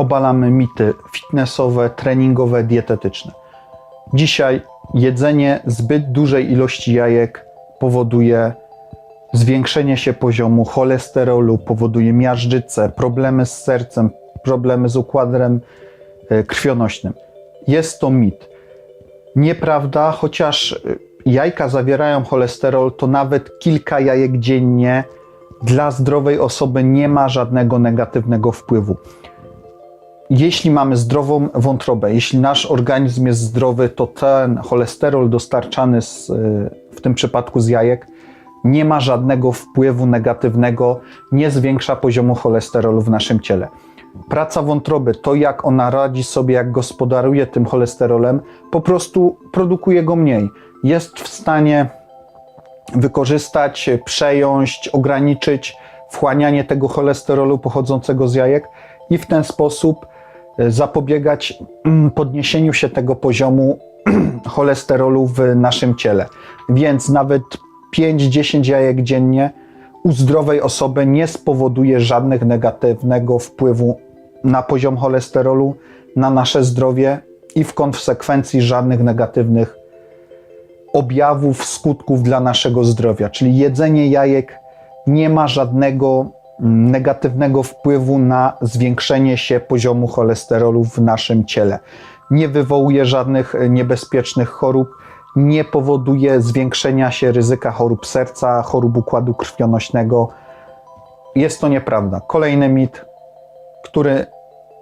obalamy mity fitnessowe, treningowe, dietetyczne. Dzisiaj jedzenie zbyt dużej ilości jajek powoduje zwiększenie się poziomu cholesterolu, powoduje miażdżycę, problemy z sercem, problemy z układem e, krwionośnym. Jest to mit. Nieprawda, chociaż y, jajka zawierają cholesterol, to nawet kilka jajek dziennie dla zdrowej osoby nie ma żadnego negatywnego wpływu. Jeśli mamy zdrową wątrobę, jeśli nasz organizm jest zdrowy, to ten cholesterol dostarczany z, w tym przypadku z jajek nie ma żadnego wpływu negatywnego, nie zwiększa poziomu cholesterolu w naszym ciele. Praca wątroby, to jak ona radzi sobie, jak gospodaruje tym cholesterolem, po prostu produkuje go mniej. Jest w stanie wykorzystać, przejąć, ograniczyć wchłanianie tego cholesterolu pochodzącego z jajek i w ten sposób zapobiegać mm, podniesieniu się tego poziomu cholesterolu w naszym ciele. Więc nawet 5-10 jajek dziennie u zdrowej osoby nie spowoduje żadnych negatywnego wpływu na poziom cholesterolu, na nasze zdrowie i w konsekwencji żadnych negatywnych objawów, skutków dla naszego zdrowia. Czyli jedzenie jajek nie ma żadnego negatywnego wpływu na zwiększenie się poziomu cholesterolu w naszym ciele. Nie wywołuje żadnych e, niebezpiecznych chorób, nie powoduje zwiększenia się ryzyka chorób serca, chorób układu krwionośnego. Jest to nieprawda. Kolejny mit, który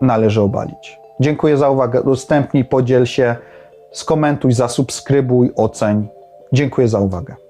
należy obalić. Dziękuję za uwagę. Udostępnij, podziel się, skomentuj, zasubskrybuj, oceń. Dziękuję za uwagę.